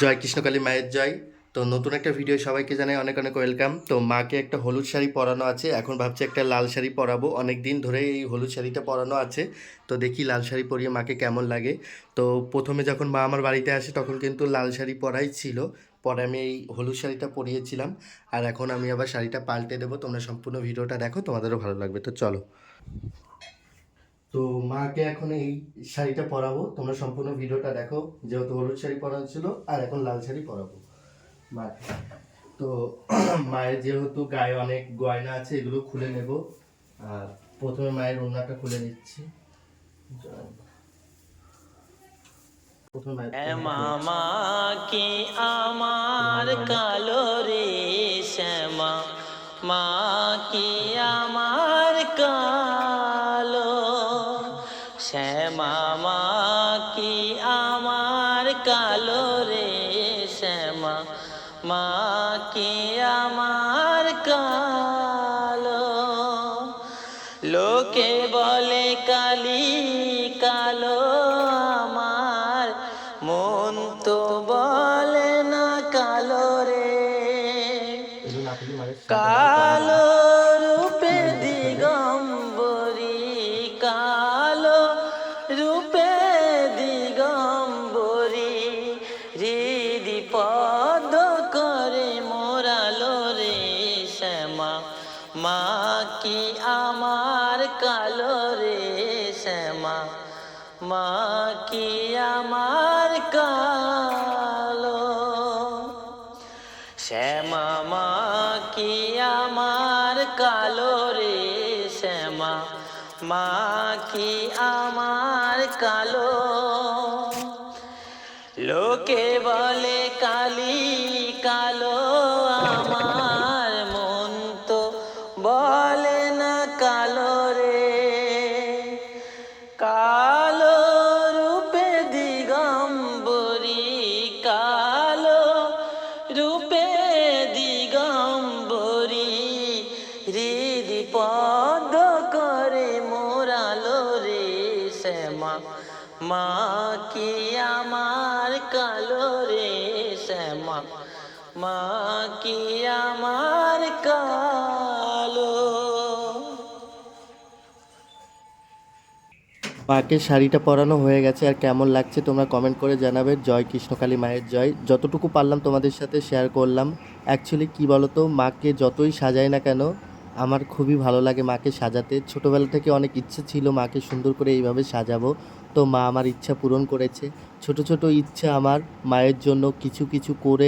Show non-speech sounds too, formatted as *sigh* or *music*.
জয় কৃষ্ণকালী মায়ের জয়। তো নতুন একটা ভিডিও সবাইকে জানাই অনেক অনেক ওয়েলকাম তো মাকে একটা হলুদ শাড়ি পরানো আছে, এখন ভাবছি একটা লাল শাড়ি পরাবো। অনেক দিন ধরে এই হলুদ শাড়িটা পরানো আছে, তো দেখি লাল শাড়ি পরিয়ে মাকে কেমন লাগে। তো প্রথমে যখন মা আমার বাড়িতে আসে, তখন কিন্তু লাল শাড়ি পরাই ছিল। পরে আমি এই হলুদ শাড়িটা পরিয়েছিলাম। আর এখন আমি আবার শাড়িটা পাল্টে দেবো। তোমরা সম্পূর্ণ ভিডিওটা দেখো, তোমাদেরও ভালো লাগবে। তো চলো। তো মাকে এখন এই শাড়িটা পরাবো। তোমরা সম্পূর্ণ ভিডিওটা দেখো যেহেতু হলুদ শাড়ি পরানো ছিল আর এখন লাল শাড়ি পরাবো। মাকে তো *clears throat* মায়ের যেহেতু গায়ে অনেক গয়না আছে এগুলো খুলে নেব। আর প্রথমে মায়ের ওড়নাটা খুলে নিচ্ছি। মামা কি আমার কালো রে শ্যামা? মা কি আমার কালো রে শ্যামা, মা কি আমার কালো? লোকে বলে কালি কালো আমার, মন তো বলে পদ করে মোরালো রে শ্যামা। মা কি আমার কালো রে শ্যামা? মা কি আমার কালো? শ্যামা, মা কি আমার কালো রে শ্যামা? মা কি আমার কালো লোকে বলে কালি কালো আমার মন তো বলে না কালো রে। কালো রূপে দিগম্বরী, কালো রূপে দিগম্বরী হৃদি পদ করে মোরালো রে, শ্যামা মা কি আমার শ্যামা মা কি আমার কালো? মাকে শাড়িটা পরানো হয়ে গেছে আর কেমন লাগছে তোমরা কমেন্ট করে জানাবে। জয় কৃষ্ণকালী মায়ের জয়। যতটুকু পারলাম তোমাদের সাথে শেয়ার করলাম। অ্যাকচুয়ালি কি বলতো, মাকে যতই সাজাই না কেন, আমার খুবই ভালো লাগে মাকে সাজাতে। ছোটোবেলা থেকে অনেক ইচ্ছে ছিল মাকে সুন্দর করে এইভাবে সাজাবো। তো মা আমার ইচ্ছা পূরণ করেছে। ছোট ছোট ইচ্ছে আমার মায়ের জন্য কিছু কিছু করে